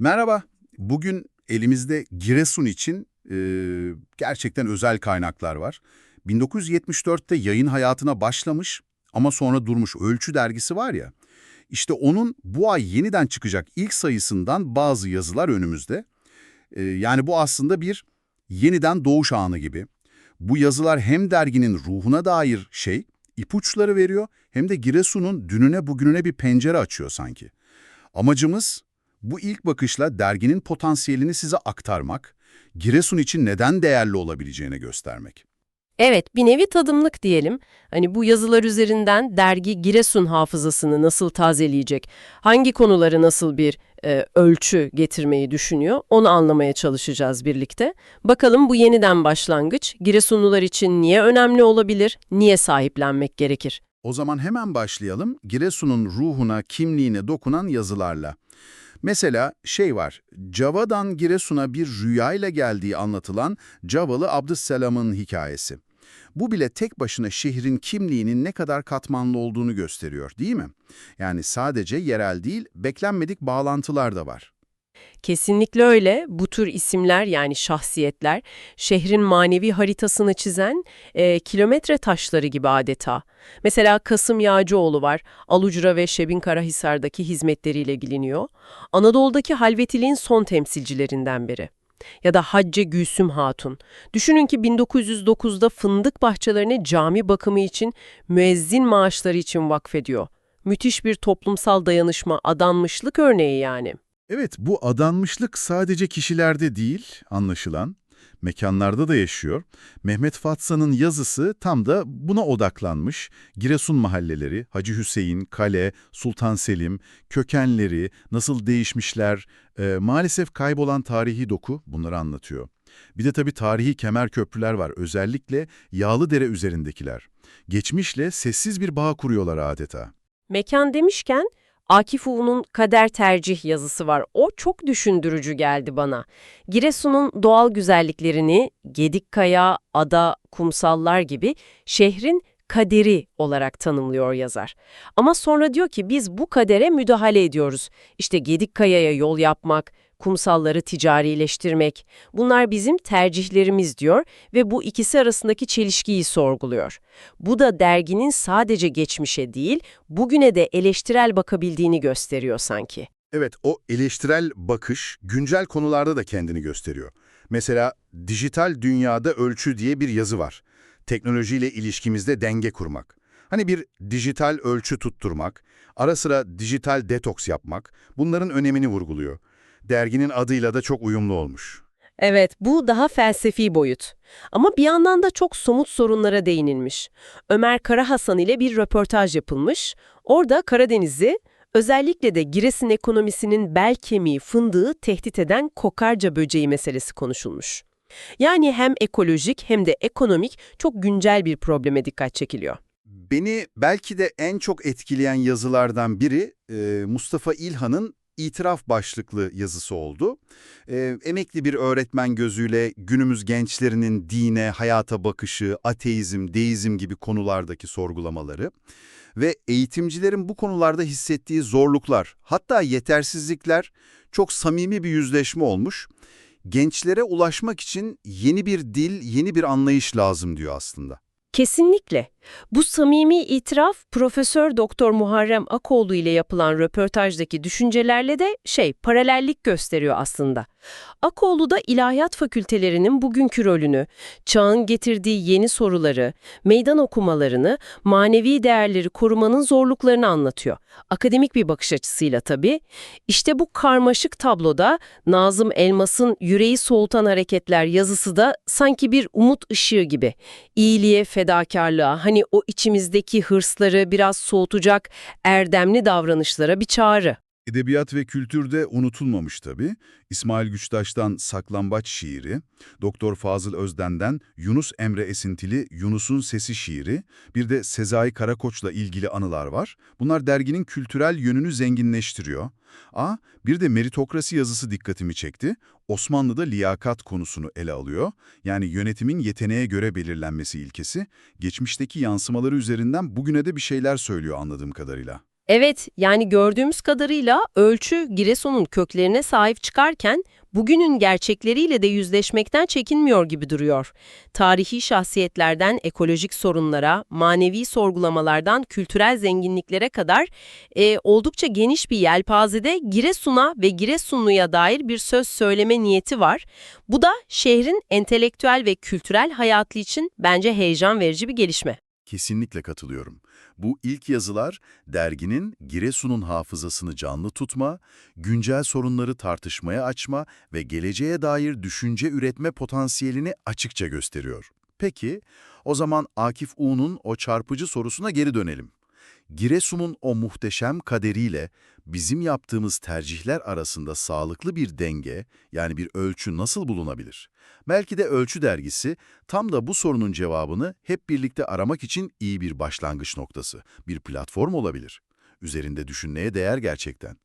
Merhaba. Bugün elimizde Giresun için e, gerçekten özel kaynaklar var. 1974'te yayın hayatına başlamış ama sonra durmuş Ölçü dergisi var ya. İşte onun bu ay yeniden çıkacak ilk sayısından bazı yazılar önümüzde. E, yani bu aslında bir yeniden doğuş anı gibi. Bu yazılar hem derginin ruhuna dair şey, ipuçları veriyor hem de Giresun'un dününe bugününe bir pencere açıyor sanki. Amacımız bu ilk bakışla derginin potansiyelini size aktarmak, Giresun için neden değerli olabileceğini göstermek. Evet, bir nevi tadımlık diyelim. Hani bu yazılar üzerinden dergi Giresun hafızasını nasıl tazeleyecek, hangi konuları nasıl bir e, ölçü getirmeyi düşünüyor, onu anlamaya çalışacağız birlikte. Bakalım bu yeniden başlangıç Giresunlular için niye önemli olabilir, niye sahiplenmek gerekir? O zaman hemen başlayalım Giresun'un ruhuna, kimliğine dokunan yazılarla. Mesela şey var, Cava'dan Giresun'a bir rüyayla geldiği anlatılan Cavalı Abdüsselam'ın hikayesi. Bu bile tek başına şehrin kimliğinin ne kadar katmanlı olduğunu gösteriyor değil mi? Yani sadece yerel değil, beklenmedik bağlantılar da var. Kesinlikle öyle. Bu tür isimler yani şahsiyetler şehrin manevi haritasını çizen e, kilometre taşları gibi adeta. Mesela Kasım Yağcıoğlu var. Alucra ve Şebin Karahisar'daki hizmetleriyle biliniyor. Anadolu'daki halvetiliğin son temsilcilerinden biri. Ya da Hacce Gülsüm Hatun. Düşünün ki 1909'da fındık bahçelerine cami bakımı için müezzin maaşları için vakfediyor. Müthiş bir toplumsal dayanışma, adanmışlık örneği yani. Evet, bu adanmışlık sadece kişilerde değil, anlaşılan, mekanlarda da yaşıyor. Mehmet Fatsa'nın yazısı tam da buna odaklanmış. Giresun mahalleleri, Hacı Hüseyin, Kale, Sultan Selim, kökenleri, nasıl değişmişler, e, maalesef kaybolan tarihi doku bunları anlatıyor. Bir de tabii tarihi kemer köprüler var, özellikle Yağlıdere üzerindekiler. Geçmişle sessiz bir bağ kuruyorlar adeta. Mekan demişken Akif Uğur'un Kader Tercih yazısı var. O çok düşündürücü geldi bana. Giresun'un doğal güzelliklerini Gedikkaya, ada, kumsallar gibi şehrin kaderi olarak tanımlıyor yazar. Ama sonra diyor ki biz bu kadere müdahale ediyoruz. İşte Gedikkaya'ya yol yapmak, kumsalları ticarileştirmek bunlar bizim tercihlerimiz diyor ve bu ikisi arasındaki çelişkiyi sorguluyor. Bu da derginin sadece geçmişe değil bugüne de eleştirel bakabildiğini gösteriyor sanki. Evet, o eleştirel bakış güncel konularda da kendini gösteriyor. Mesela dijital dünyada ölçü diye bir yazı var. Teknolojiyle ilişkimizde denge kurmak. Hani bir dijital ölçü tutturmak, ara sıra dijital detoks yapmak bunların önemini vurguluyor. Derginin adıyla da çok uyumlu olmuş. Evet, bu daha felsefi boyut. Ama bir yandan da çok somut sorunlara değinilmiş. Ömer Karahasan ile bir röportaj yapılmış. Orada Karadeniz'i, özellikle de Giresun ekonomisinin bel kemiği fındığı tehdit eden kokarca böceği meselesi konuşulmuş. Yani hem ekolojik hem de ekonomik çok güncel bir probleme dikkat çekiliyor. Beni belki de en çok etkileyen yazılardan biri Mustafa İlhan'ın itiraf başlıklı yazısı oldu. E, emekli bir öğretmen gözüyle günümüz gençlerinin dine, hayata bakışı, ateizm, deizm gibi konulardaki sorgulamaları ve eğitimcilerin bu konularda hissettiği zorluklar, hatta yetersizlikler çok samimi bir yüzleşme olmuş. Gençlere ulaşmak için yeni bir dil, yeni bir anlayış lazım diyor aslında. Kesinlikle. Bu samimi itiraf Profesör Doktor Muharrem Akoğlu ile yapılan röportajdaki düşüncelerle de şey paralellik gösteriyor aslında. Akoğlu da ilahiyat fakültelerinin bugünkü rolünü, çağın getirdiği yeni soruları, meydan okumalarını, manevi değerleri korumanın zorluklarını anlatıyor. Akademik bir bakış açısıyla tabii. İşte bu karmaşık tabloda Nazım Elmas'ın Yüreği Soğutan Hareketler yazısı da sanki bir umut ışığı gibi. İyiliğe, fedakarlığa, hani o içimizdeki hırsları biraz soğutacak erdemli davranışlara bir çağrı. Edebiyat ve kültürde unutulmamış tabii. İsmail Güçtaş'tan Saklambaç şiiri, Doktor Fazıl Özden'den Yunus Emre Esintili Yunus'un Sesi şiiri, bir de Sezai Karakoç'la ilgili anılar var. Bunlar derginin kültürel yönünü zenginleştiriyor. A, bir de meritokrasi yazısı dikkatimi çekti. Osmanlı'da liyakat konusunu ele alıyor. Yani yönetimin yeteneğe göre belirlenmesi ilkesi, geçmişteki yansımaları üzerinden bugüne de bir şeyler söylüyor anladığım kadarıyla. Evet, yani gördüğümüz kadarıyla ölçü Giresun'un köklerine sahip çıkarken bugünün gerçekleriyle de yüzleşmekten çekinmiyor gibi duruyor. Tarihi şahsiyetlerden ekolojik sorunlara, manevi sorgulamalardan kültürel zenginliklere kadar e, oldukça geniş bir yelpazede Giresun'a ve Giresunlu'ya dair bir söz söyleme niyeti var. Bu da şehrin entelektüel ve kültürel hayatı için bence heyecan verici bir gelişme. Kesinlikle katılıyorum. Bu ilk yazılar derginin Giresun'un hafızasını canlı tutma, güncel sorunları tartışmaya açma ve geleceğe dair düşünce üretme potansiyelini açıkça gösteriyor. Peki, o zaman Akif U'nun o çarpıcı sorusuna geri dönelim. Giresun'un o muhteşem kaderiyle bizim yaptığımız tercihler arasında sağlıklı bir denge, yani bir ölçü nasıl bulunabilir? Belki de Ölçü dergisi tam da bu sorunun cevabını hep birlikte aramak için iyi bir başlangıç noktası, bir platform olabilir. Üzerinde düşünmeye değer gerçekten.